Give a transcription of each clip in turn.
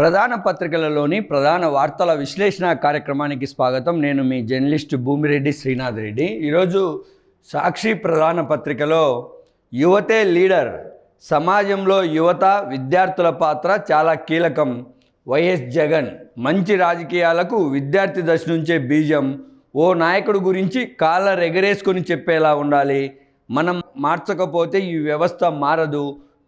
ప్రధాన పత్రికలలోని ప్రధాన వార్తల విశ్లేషణ కార్యక్రమానికి స్వాగతం. నేను మీ జర్నలిస్ట్ భూమిరెడ్డి శ్రీనాథ్ రెడ్డి. ఈరోజు సాక్షి ప్రధాన పత్రికలో యువతే లీడర్ సమాజంలో యువత విద్యార్థుల పాత్ర చాలా కీలకం. వైఎస్ జగన్ మంచి రాజకీయాలకు విద్యార్థి దశ నుంచే బీజం. ఓ నాయకుడు గురించి కాళ్ళ రెగరేసుకుని చెప్పేలా ఉండాలి. మనం మార్చకపోతే ఈ వ్యవస్థ మారదు.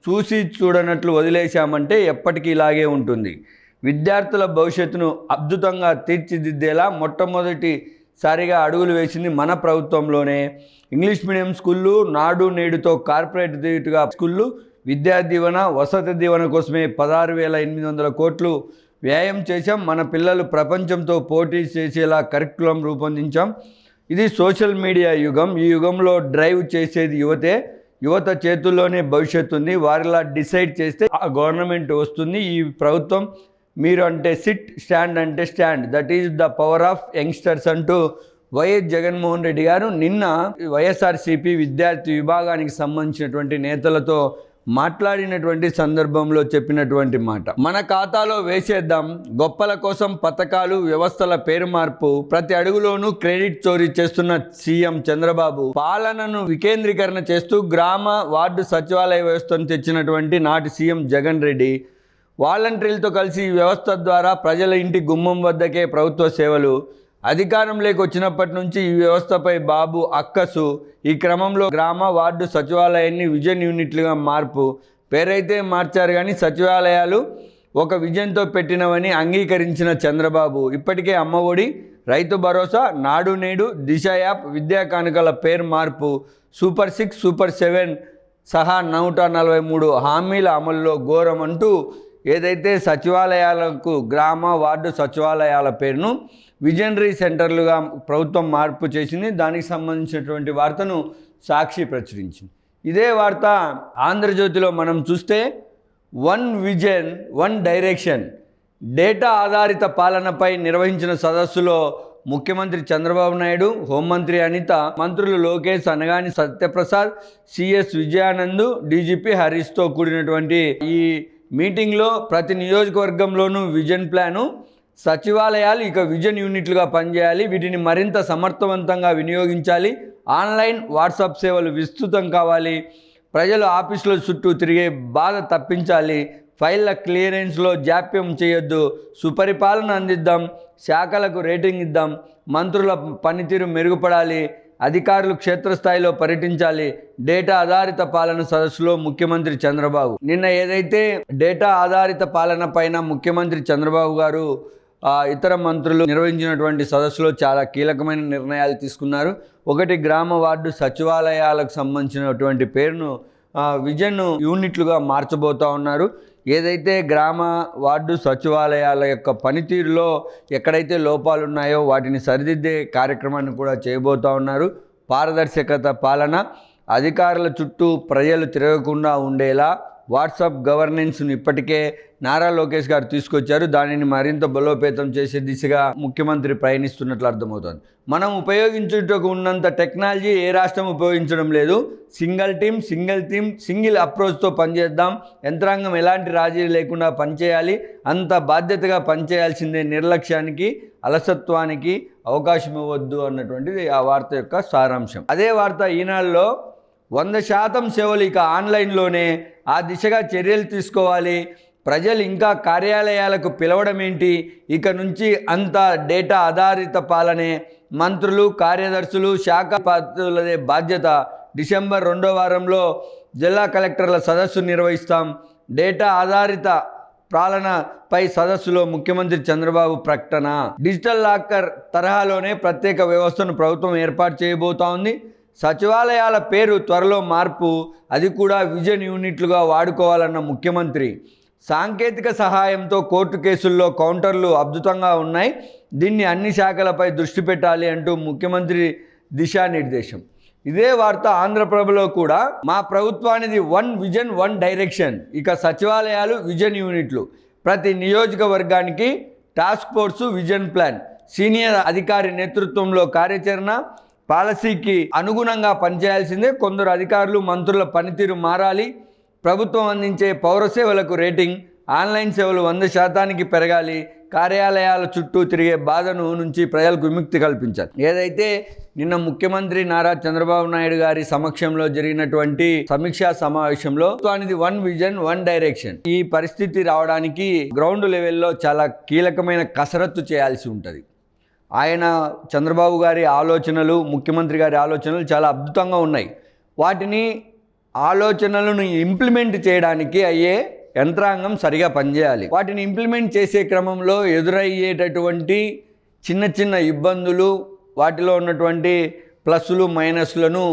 చూసి చూడనట్లు వదిలేశామంటే ఎప్పటికీ ఇలాగే ఉంటుంది. విద్యార్థుల భవిష్యత్తును అద్భుతంగా తీర్చిదిద్దేలా మొట్టమొదటిసారిగా అడుగులు వేసింది మన ప్రభుత్వంలోనే. ఇంగ్లీష్ మీడియం స్కూళ్ళు నాడు నేడుతో కార్పొరేట్ దీటుగా స్కూళ్ళు విద్యా దీవెన వసతి దీవెన కోసమే పదహారు వేల ఎనిమిది వందల కోట్లు వ్యాయం చేశాం. మన పిల్లలు ప్రపంచంతో పోటీ చేసేలా కరికులం రూపొందించాం. ఇది సోషల్ మీడియా యుగం. ఈ యుగంలో డ్రైవ్ చేసేది యువతే. యువత చేతుల్లోనే భవిష్యత్తు ఉంది. వారిలా డిసైడ్ చేస్తే ఆ గవర్నమెంట్ వస్తుంది. ఈ ప్రభుత్వం మీరు అంటే సిట్ స్టాండ్ అంటే stand. That is the power of youngsters అంటూ వైఎస్ జగన్మోహన్ రెడ్డి గారు నిన్న వైఎస్ఆర్సీపీ విద్యార్థి విభాగానికి సంబంధించినటువంటి నేతలతో మాట్లాడినటువంటి సందర్భంలో చెప్పినటువంటి మాట. మన ఖాతాలో వేసేద్దాం గొప్పల కోసం పథకాలు వ్యవస్థల పేరు మార్పు ప్రతి అడుగులోనూ క్రెడిట్ చోరీ చేస్తున్న సీఎం చంద్రబాబు పాలనను వికేంద్రీకరణ చేస్తూ గ్రామ వార్డు సచివాలయ వ్యవస్థను తెచ్చినటువంటి నాటి సీఎం జగన్ రెడ్డి వాలంటీర్లతో కలిసి ఈ వ్యవస్థ ద్వారా ప్రజల ఇంటి గుమ్మం వద్దకే ప్రభుత్వ సేవలు అధికారంలోకి వచ్చినప్పటి నుంచి ఈ వ్యవస్థపై బాబు అక్కసు. ఈ క్రమంలో గ్రామ వార్డు సచివాలయాన్ని విజన్ యూనిట్లుగా మార్పు పేరైతే మార్చారు కానీ సచివాలయాలు ఒక విజన్తో పెట్టినవని అంగీకరించిన చంద్రబాబు. ఇప్పటికే అమ్మఒడి రైతు భరోసా నాడు నేడు దిశ యాప్ విద్యా కానుకల పేరు మార్పు సూపర్ సిక్స్ సూపర్ సెవెన్ సహా నూట నలభై మూడు హామీల అమల్లో ఘోరం అంటూ ఏదైతే సచివాలయాలకు గ్రామ వార్డు సచివాలయాల పేరును విజనరీ సెంటర్లుగా ప్రభుత్వం మార్పు చేసింది దానికి సంబంధించినటువంటి వార్తను సాక్షి ప్రచురించింది. ఇదే వార్త ఆంధ్రజ్యోతిలో మనం చూస్తే one vision one direction data ఆధారిత పాలనపై నిర్వహించిన సదస్సులో ముఖ్యమంత్రి చంద్రబాబు నాయుడు హోంమంత్రి అనిత మంత్రులు లోకేష్ అనగాని సత్యప్రసాద్ సిఎస్ విజయానంద్ డీజీపీ హరీష్తో కూడినటువంటి ఈ మీటింగ్లో ప్రతి నియోజకవర్గంలోనూ విజన్ ప్లాను సచివాలయాలు ఇక విజన్ యూనిట్లుగా పనిచేయాలి వీటిని మరింత సమర్థవంతంగా వినియోగించాలి ఆన్లైన్ వాట్సాప్ సేవలు విస్తృతం కావాలి ప్రజలు ఆఫీసుల చుట్టూ తిరిగే బాధ తప్పించాలి ఫైళ్ళ క్లియరెన్స్లో జాప్యం చేయొద్దు సుపరిపాలన అందిద్దాం శాఖలకు రేటింగ్ ఇద్దాం మంత్రుల పనితీరు మెరుగుపడాలి అధికారులు క్షేత్రస్థాయిలో పర్యటించాలి. డేటా ఆధారిత పాలన సదస్సులో ముఖ్యమంత్రి చంద్రబాబు. నిన్న ఏదైతే డేటా ఆధారిత పాలన పైన ముఖ్యమంత్రి చంద్రబాబు గారు ఇతర మంత్రులు నిర్వహించినటువంటి సదస్సులో చాలా కీలకమైన నిర్ణయాలు తీసుకున్నారు. ఒకటి గ్రామ వార్డు సచివాలయాలకు సంబంధించినటువంటి పేరును విజన్ యూనిట్లుగా మార్చబోతా ఉన్నారు. ఏదైతే గ్రామ వార్డు సచివాలయాల యొక్క పనితీరులో ఎక్కడైతే లోపాలు ఉన్నాయో వాటిని సరిదిద్దే కార్యక్రమాన్ని కూడా చేయబోతా ఉన్నారు. పారదర్శకత పాలన అధికారుల చుట్టూ ప్రజలు తిరగకుండా ఉండేలా వాట్సాప్ గవర్నెన్స్ను ఇప్పటికే నారా లోకేష్ గారు తీసుకొచ్చారు. దానిని మరింత బలోపేతం చేసే దిశగా ముఖ్యమంత్రి ప్రయాణిస్తున్నట్లు అర్థమవుతోంది. మనం ఉపయోగించుటకు ఉన్నంత టెక్నాలజీ ఏ రాష్ట్రం ఉపయోగించడం లేదు. Single team single team single అప్రోచ్తో పనిచేద్దాం. యంత్రాంగం ఎలాంటి రాజీ లేకుండా పనిచేయాలి. అంత బాధ్యతగా పనిచేయాల్సిందే నిర్లక్ష్యానికి అలసత్వానికి అవకాశం ఇవ్వద్దు అన్నటువంటిది ఆ వార్త యొక్క సారాంశం. అదే వార్త ఈనాడులో వంద శాతం సేవలు ఇక ఆన్లైన్లోనే ఆ దిశగా చర్యలు తీసుకోవాలి. ప్రజలు ఇంకా కార్యాలయాలకు పిలవడం ఏంటి? ఇక నుంచి అంత డేటా ఆధారిత పాలనే. మంత్రులు కార్యదర్శులు శాఖ పాత్రులదే బాధ్యత. డిసెంబర్ రెండో వారంలో జిల్లా కలెక్టర్ల సదస్సు నిర్వహిస్తాం. డేటా ఆధారిత పాలనపై సదస్సులో ముఖ్యమంత్రి చంద్రబాబు ప్రకటన. డిజిటల్ లాకర్ తరహాలోనే ప్రత్యేక వ్యవస్థను ప్రభుత్వం ఏర్పాటు చేయబోతా ఉంది. సచివాలయాల పేరు త్వరలో మార్పు అది కూడా విజన్ యూనిట్లుగా వాడుకోవాలన్న ముఖ్యమంత్రి. సాంకేతిక సహాయంతో కోర్టు కేసుల్లో కౌంటర్లు అద్భుతంగా ఉన్నాయి. దీన్ని అన్ని శాఖలపై దృష్టి పెట్టాలి అంటూ ముఖ్యమంత్రి దిశానిర్దేశం. ఇదే వార్త ఆంధ్రప్రభలో కూడా. మా ప్రభుత్వానిది వన్ విజన్ వన్ డైరెక్షన్. ఇక సచివాలయాలు విజన్ యూనిట్లు. ప్రతి నియోజకవర్గానికి task force vision plan. Senior అధికారి నేతృత్వంలో కార్యాచరణ. పాలసీకి అనుగుణంగా పనిచేయాల్సిందే. కొందరు అధికారులు మంత్రుల పనితీరు మారాలి. ప్రభుత్వం అందించే పౌర సేవలకు రేటింగ్ ఆన్లైన్ సేవలు వంద శాతానికి పెరగాలి కార్యాలయాల చుట్టూ తిరిగే బాధను నుంచి ప్రజలకు విముక్తి కల్పించాలి. ఏదైతే నిన్న ముఖ్యమంత్రి నారా చంద్రబాబు నాయుడు గారి సమక్షంలో జరిగినటువంటి సమీక్షా సమావేశంలో అనేది వన్ విజన్ వన్ డైరెక్షన్. ఈ పరిస్థితి రావడానికి గ్రౌండ్ లెవెల్లో చాలా కీలకమైన కసరత్తు చేయాల్సి ఉంటుంది. ఆయన చంద్రబాబు గారి ఆలోచనలు ముఖ్యమంత్రి గారి ఆలోచనలు చాలా అద్భుతంగా ఉన్నాయి. వాటిని ఆలోచనలను ఇంప్లిమెంట్ చేయడానికి అయ్యే యంత్రాంగం సరిగా పనిచేయాలి. వాటిని ఇంప్లిమెంట్ చేసే క్రమంలో ఎదురయ్యేటటువంటి చిన్న చిన్న ఇబ్బందులు వాటిలో ఉన్నటువంటి ప్లస్లు మైనస్లను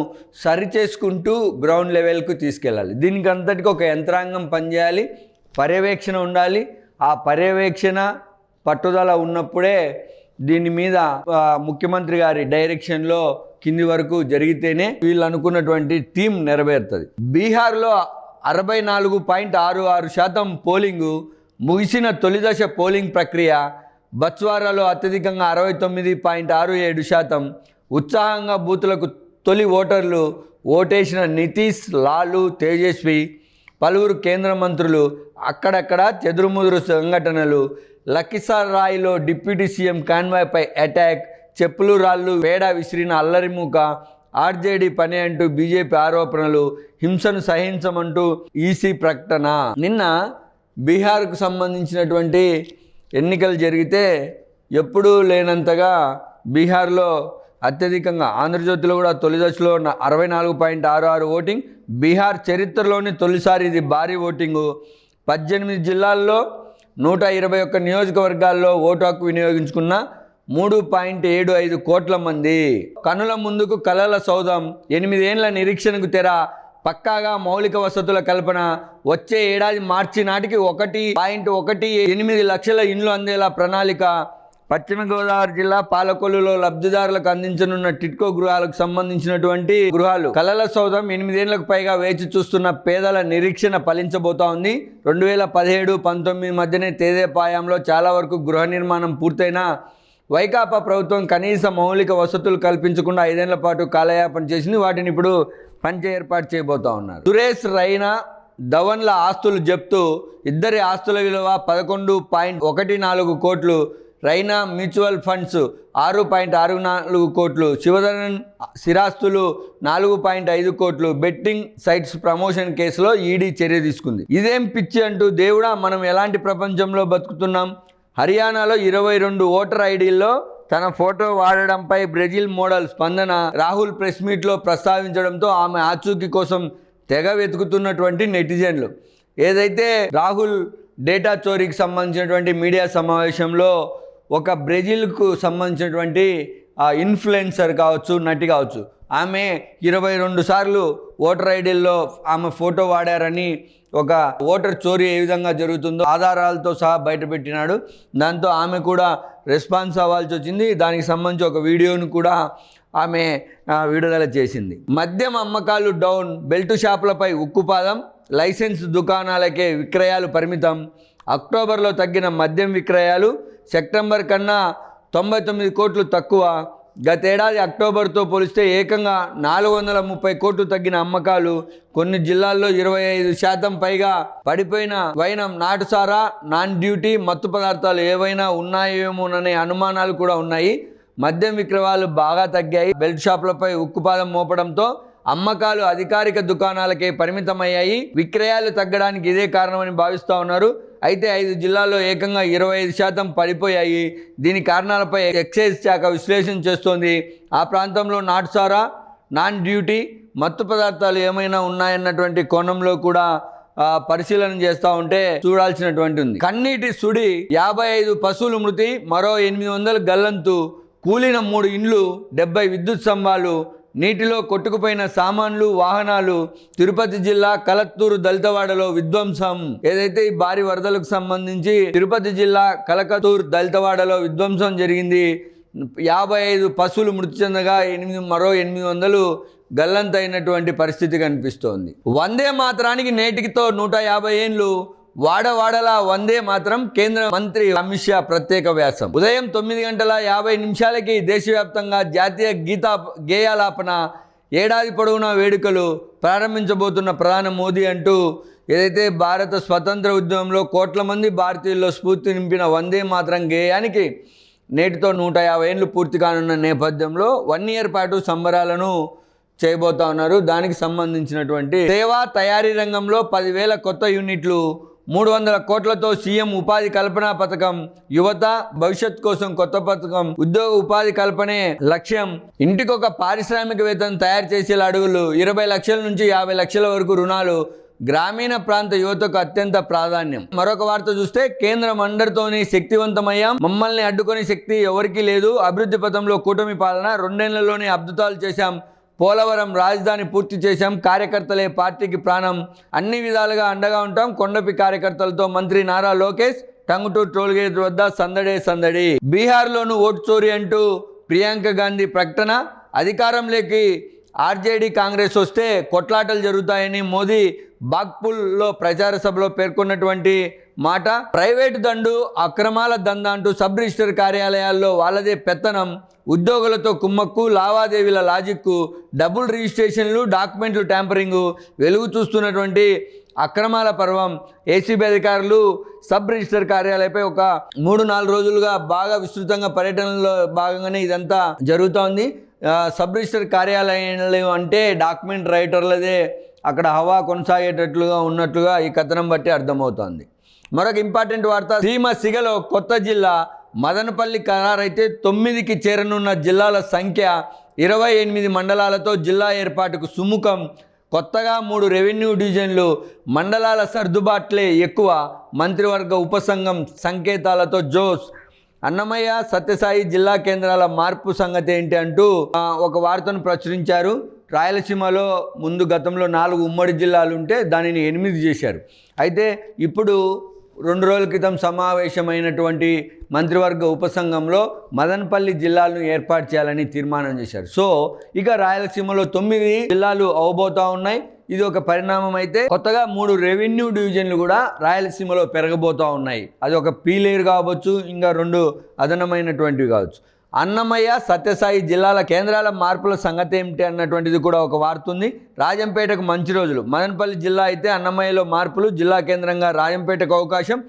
సరి చేసుకుంటూ గ్రౌండ్ లెవెల్కు తీసుకెళ్ళాలి. దీనికి అంతటికి ఒక యంత్రాంగం పనిచేయాలి. పర్యవేక్షణ ఉండాలి. ఆ పర్యవేక్షణ పట్టుదల ఉన్నప్పుడే దీని మీద ముఖ్యమంత్రి గారి డైరెక్షన్లో కింది వరకు జరిగితేనే వీళ్ళు అనుకున్నటువంటి టీం నెరవేరుతుంది. బీహార్లో అరవై నాలుగు పాయింట్ ఆరు ఆరు శాతం పోలింగు ముగిసిన తొలిదశ పోలింగ్ ప్రక్రియ బత్స్వారాలో అత్యధికంగా అరవై తొమ్మిది పాయింట్ ఆరు ఏడు శాతం ఉత్సాహంగా బూతులకు తొలి ఓటర్లు ఓటేసిన నితీష్ లాలు తేజస్వి పలువురు కేంద్ర మంత్రులు అక్కడక్కడ చెదురుముదురు సంఘటనలు. లక్కీసార్ రాయ్లో డిప్యూటీ సీఎం కాన్వాయ్పై అటాక్ చెప్పులు రాళ్ళు వేడ విసిరిన అల్లరిమూక ఆర్జేడీ పని అంటూ బీజేపీ ఆరోపణలు హింసను సహించమంటూ ఈసీ ప్రకటన. నిన్న బీహార్కు సంబంధించినటువంటి ఎన్నికలు జరిగితే ఎప్పుడూ లేనంతగా బీహార్లో అత్యధికంగా ఆంధ్రజ్యోతిలో కూడా తొలి దశలో ఉన్న అరవై నాలుగు పాయింట్ ఆరు ఆరు ఓటింగ్ బీహార్ చరిత్రలోని తొలిసారి ఇది భారీ ఓటింగు. పద్దెనిమిది జిల్లాల్లో నూట ఇరవై ఒక్క నియోజకవర్గాల్లో ఓటు హక్కు వినియోగించుకున్న మూడు పాయింట్ ఏడు ఐదు కోట్ల మంది. కనుల ముందుకు కలల సౌధం. ఎనిమిదేండ్ల నిరీక్షణకు తెర. పక్కాగా మౌలిక వసతుల కల్పన. వచ్చే ఏడాది మార్చి నాటికి ఒకటి పాయింట్ ఒకటి ఎనిమిది లక్షల ఇండ్లు అందేలా ప్రణాళిక. పశ్చిమ గోదావరి జిల్లా పాలకొల్లులో లబ్ధిదారులకు అందించనున్న టిట్కో గృహాలకు సంబంధించినటువంటి గృహాలు. కలల సౌధం ఎనిమిదేళ్ళకు పైగా వేచి చూస్తున్న పేదల నిరీక్షణ ఫలించబోతా ఉంది. రెండు వేల పదిహేడు పంతొమ్మిది మధ్యనే తేదేపాయంలో చాలా వరకు గృహ నిర్మాణం పూర్తయినా వైకాపా ప్రభుత్వం కనీస మౌలిక వసతులు కల్పించకుండా ఐదేళ్ళ పాటు కాలయాపన చేసింది. వాటిని ఇప్పుడు పంచ ఏర్పాటు చేయబోతా ఉన్నారు. సురేష్ రైనా ధవన్ల ఆస్తులు చెప్తూ ఇద్దరి ఆస్తుల విలువ పదకొండు పాయింట్ ఒకటి నాలుగు కోట్లు రైనా మ్యూచువల్ ఫండ్స్ ఆరు పాయింట్ ఆరు నాలుగు కోట్లు శివధరన్ స్థిరాస్తులు నాలుగు పాయింట్ ఐదు కోట్లు బెట్టింగ్ సైట్స్ ప్రమోషన్ కేసులో ఈడీ చర్య తీసుకుంది. ఇదేం పిచ్చి అంటూ దేవుడా మనం ఎలాంటి ప్రపంచంలో బతుకుతున్నాం? హర్యానాలో ఇరవై రెండు ఓటర్ ఐడీల్లో తన ఫోటో వాడడంపై బ్రెజిల్ మోడల్ స్పందన రాహుల్ ప్రెస్ మీట్లో ప్రస్తావించడంతో ఆమె ఆచూకీ కోసం తెగ వెతుకుతున్నటువంటి నెటిజన్లు. ఏదైతే రాహుల్ డేటా చోరీకి సంబంధించినటువంటి మీడియా సమావేశంలో ఒక బ్రెజిల్కు సంబంధించినటువంటి ఇన్ఫ్లుయెన్సర్ కావచ్చు నటి కావచ్చు ఆమె ఇరవై రెండు సార్లు ఓటర్ ఐడీల్లో ఆమె ఫోటో వాడారని ఒక ఓటర్ చోరీ ఏ విధంగా జరుగుతుందో ఆధారాలతో సహా బయటపెట్టినాడు దాంతో ఆమె కూడా రెస్పాన్స్ అవ్వాల్సి వచ్చింది. దానికి సంబంధించి ఒక వీడియోను కూడా ఆమె విడుదల చేసింది. మద్యం అమ్మకాలు డౌన్ బెల్ట్ షాపులపై ఉక్కుపాదం లైసెన్స్ దుకాణాలకే విక్రయాలు పరిమితం. అక్టోబర్లో తగ్గిన మద్యం విక్రయాలు సెప్టెంబర్ కన్నా తొంభై తొమ్మిది కోట్లు తక్కువ. గతేడాది అక్టోబర్తో పోలిస్తే ఏకంగా నాలుగు వందల ముప్పై కోట్లు తగ్గిన అమ్మకాలు కొన్ని జిల్లాల్లో ఇరవై ఐదు శాతం పైగా పడిపోయిన వైనం నాటుసారా నాన్ డ్యూటీ మత్తు పదార్థాలు ఏవైనా ఉన్నాయేమోననే అనుమానాలు కూడా ఉన్నాయి. మద్యం విక్రవాలు బాగా తగ్గాయి. బెల్ట్ షాపులపై ఉక్కుపాదం మోపడంతో అమ్మకాలు అధికారిక దుకాణాలకే పరిమితమయ్యాయి. విక్రయాలు తగ్గడానికి ఇదే కారణమని భావిస్తూ ఉన్నారు. అయితే ఐదు జిల్లాల్లో ఏకంగా ఇరవై ఐదు శాతం పడిపోయాయి. దీని కారణాలపై ఎక్సైజ్ శాఖ విశ్లేషణ చేస్తోంది. ఆ ప్రాంతంలో నాటుసారా నాన్ డ్యూటీ మత్తు పదార్థాలు ఏమైనా ఉన్నాయన్నటువంటి కోణంలో కూడా పరిశీలన చేస్తూ ఉంటే చూడాల్సినటువంటి ఉంది. కన్నీటి సుడి యాభై ఐదు పశువులు మృతి మరో ఎనిమిది వందల గల్లంతు కూలిన మూడు ఇండ్లు డెబ్బై విద్యుత్ స్తంభాలు నీటిలో కొట్టుకుపోయిన సామాన్లు వాహనాలు తిరుపతి జిల్లా కలత్తూరు దళితవాడలో విధ్వంసం. ఏదైతే ఈ భారీ వరదలకు సంబంధించి తిరుపతి జిల్లా కలకతూరు దళితవాడలో విధ్వంసం జరిగింది యాభై ఐదు పశువులు మృతి చెందగా ఎనిమిది మరో ఎనిమిది వందలు గల్లంతైనటువంటి పరిస్థితి కనిపిస్తోంది. వందే మాత్రానికి నేటికితో నూట యాభై ఏండ్లు వాడవాడలా వందే మాత్రం కేంద్ర మంత్రి అమిత్ షా ప్రత్యేక వ్యాసం. ఉదయం తొమ్మిది గంటల యాభై నిమిషాలకి దేశవ్యాప్తంగా జాతీయ గీతా గేయాలాపన ఏడాది పొడవునా వేడుకలు ప్రారంభించబోతున్న ప్రధాని మోదీ అంటూ ఏదైతే భారత స్వతంత్ర ఉద్యమంలో కోట్ల మంది భారతీయుల్లో స్ఫూర్తి నింపిన వందే మాత్రం గేయానికి నేటితో నూట యాభై ఏళ్ళు పూర్తి కానున్న నేపథ్యంలో వన్ ఇయర్ పాటు సంబరాలను చేయబోతా ఉన్నారు. దానికి సంబంధించినటువంటి సేవా తయారీ రంగంలో పదివేల కొత్త యూనిట్లు మూడు వందల కోట్లతో సీఎం ఉపాధి కల్పన పథకం యువత భవిష్యత్ కోసం కొత్త పథకం ఉద్యోగ ఉపాధి కల్పనే లక్ష్యం. ఇంటికొక పారిశ్రామికవేత్తను తయారు చేసేలా అడుగులు. ఇరవై లక్షల నుంచి యాభై లక్షల వరకు రుణాలు. గ్రామీణ ప్రాంత యువతకు అత్యంత ప్రాధాన్యం. మరొక వార్త చూస్తే కేంద్రం అందరితోని శక్తివంతమయ్యాం. మమ్మల్ని అడ్డుకునే శక్తి ఎవరికీ లేదు. అభివృద్ధి పథంలో కూటమి పాలన రెండేళ్ళలోనే అద్భుతాలు చేశాం. పోలవరం రాజధాని పూర్తి చేశాం. కార్యకర్తలే పార్టీకి ప్రాణం. అన్ని విధాలుగా అండగా ఉంటాం. కొండపి కార్యకర్తలతో మంత్రి నారా లోకేష్ టంగుటూరు టోల్గేట్ వద్ద సందడే సందడి. బీహార్లోను ఓటు చోరీ అంటూ ప్రియాంక గాంధీ ప్రకటన. అధికారంలోకి ఆర్జేడీ కాంగ్రెస్ వస్తే కొట్లాటలు జరుగుతాయని మోదీ బాగ్పూల్లో ప్రచార సభలో పేర్కొన్నటువంటి మాట ప్రైవేటు దండు అక్రమాల దంద అంటూ సబ్ రిజిస్టర్ కార్యాలయాల్లో వాళ్ళదే పెత్తనం. ఉద్యోగులతో కుమ్మక్కు లావాదేవీల లాజిక్కు డబుల్ రిజిస్ట్రేషన్లు డాక్యుమెంట్లు ట్యాంపరింగు. వెలుగు చూస్తున్నటువంటి అక్రమాల పర్వం. ఏసీబీ అధికారులు సబ్ రిజిస్టర్ కార్యాలయపై ఒక మూడు నాలుగు రోజులుగా బాగా విస్తృతంగా పర్యటనలో భాగంగానే ఇదంతా జరుగుతోంది. సబ్ రిజిస్టర్ కార్యాలయాలు అంటే డాక్యుమెంట్ రైటర్లదే అక్కడ హవా కొనసాగేటట్లుగా ఉన్నట్లుగా ఈ కథనం బట్టి అర్థమవుతోంది. మరొక ఇంపార్టెంట్ వార్త. సీమ సిగలో కొత్త జిల్లా. మదనపల్లి ఖరారైతే తొమ్మిదికి చేరనున్న జిల్లాల సంఖ్య ఇరవై ఎనిమిది మండలాలతో జిల్లా ఏర్పాటుకు సుముఖం. కొత్తగా మూడు రెవెన్యూ డివిజన్లు మండలాల సర్దుబాట్లే ఎక్కువ. మంత్రివర్గ ఉపసంఘం సంకేతాలతో జోస్. అన్నమయ్య సత్యసాయి జిల్లా కేంద్రాల మార్పు సంగతి ఏంటి అంటూ ఒక వార్తను ప్రచురించారు. రాయలసీమలో ముందు గతంలో నాలుగు ఉమ్మడి జిల్లాలు ఉంటే దానిని ఎనిమిది చేశారు. అయితే ఇప్పుడు రెండు రోజుల క్రితం సమావేశమైనటువంటి మంత్రివర్గ ఉపసంఘంలో మదనపల్లి జిల్లాలను ఏర్పాటు చేయాలని తీర్మానం చేశారు. సో ఇక రాయలసీమలో తొమ్మిది జిల్లాలు అవబోతా ఉన్నాయి. ఇది ఒక పరిణామం అయితే కొత్తగా మూడు రెవెన్యూ డివిజన్లు కూడా రాయలసీమలో పెరగబోతూ ఉన్నాయి. అది ఒక పీలేరు కావచ్చు ఇంకా రెండు అదనమైనటువంటివి కావచ్చు. అన్నమయ్య సత్యసాయి జిల్లాల కేంద్రాల మార్పుల సంగతి ఏమిటి అన్నటువంటిది కూడా ఒక వార్త ఉంది. రాజంపేటకు మంచి రోజులు. మదనపల్లి జిల్లా అయితే అన్నమయ్యలో మార్పులు జిల్లా కేంద్రంగా రాజంపేటకు అవకాశం.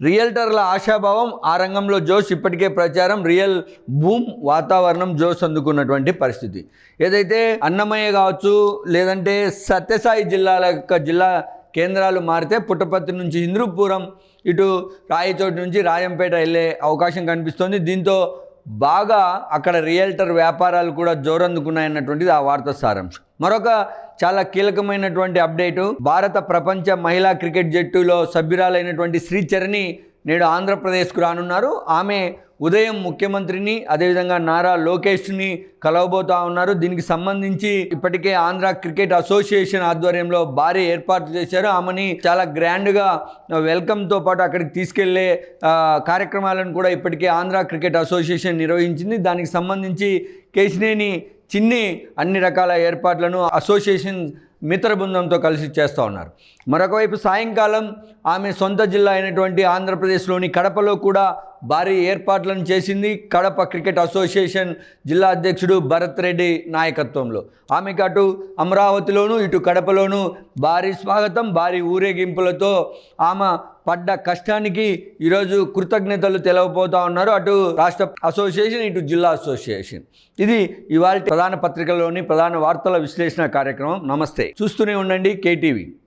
రియల్టర్ల ఆశాభావం ఆ రంగంలో జోష్ ఇప్పటికే ప్రచారం రియల్ భూమ్ వాతావరణం జోష్ అందుకున్నటువంటి పరిస్థితి. ఏదైతే అన్నమయ్య కావచ్చు లేదంటే సత్యసాయి జిల్లాల యొక్క జిల్లా కేంద్రాలు మారితే పుట్టపర్తి నుంచి హిందూపురం ఇటు రాయచోటి నుంచి రాజంపేట వెళ్ళే అవకాశం కనిపిస్తోంది. దీంతో బాగా అక్కడ రియల్టర్ వ్యాపారాలు కూడా జోరందుకున్నాయన్నటువంటిది ఆ వార్త సారాంశం. మరొక చాలా కీలకమైనటువంటి అప్డేటు భారత ప్రపంచ మహిళా క్రికెట్ జట్టులో సభ్యురాలైనటువంటి శ్రీచరణి నేడు ఆంధ్రప్రదేశ్కు రానున్నారు. ఆమె ఉదయం ముఖ్యమంత్రిని అదేవిధంగా నారా లోకేష్ని కలవబోతా ఉన్నారు. దీనికి సంబంధించి ఇప్పటికే ఆంధ్ర క్రికెట్ అసోసియేషన్ ఆధ్వర్యంలో భారీ ఏర్పాట్లు చేశారు. ఆమెని చాలా గ్రాండ్గా వెల్కమ్తో పాటు అక్కడికి తీసుకెళ్ళే కార్యక్రమాలను కూడా ఇప్పటికే ఆంధ్ర క్రికెట్ అసోసియేషన్ నిర్వహించింది. దానికి సంబంధించి కేశినేని చిన్ని అన్ని రకాల ఏర్పాట్లను అసోసియేషన్ మిత్ర బృందంతో కలిసి చేస్తూ ఉన్నారు. మరొకవైపు సాయంకాలం ఆమె సొంత జిల్లా అయినటువంటి ఆంధ్రప్రదేశ్లోని కడపలో కూడా భారీ ఏర్పాట్లను చేసింది కడప క్రికెట్ అసోసియేషన్ జిల్లా అధ్యక్షుడు భరత్ రెడ్డి నాయకత్వంలో. ఆమెకు అటు అమరావతిలోను ఇటు కడపలోను భారీ స్వాగతం భారీ ఊరేగింపులతో ఆమె పడ్డ కష్టానికి ఈరోజు కృతజ్ఞతలు తెలవబోతా ఉన్నారు. అటు రాష్ట్ర అసోసియేషన్ ఇటు జిల్లా అసోసియేషన్. ఇది ఇవాళ ప్రధాన పత్రికలోని ప్రధాన వార్తల విశ్లేషణ కార్యక్రమం. నమస్తే. చూస్తూనే ఉండండి కేటీవీ.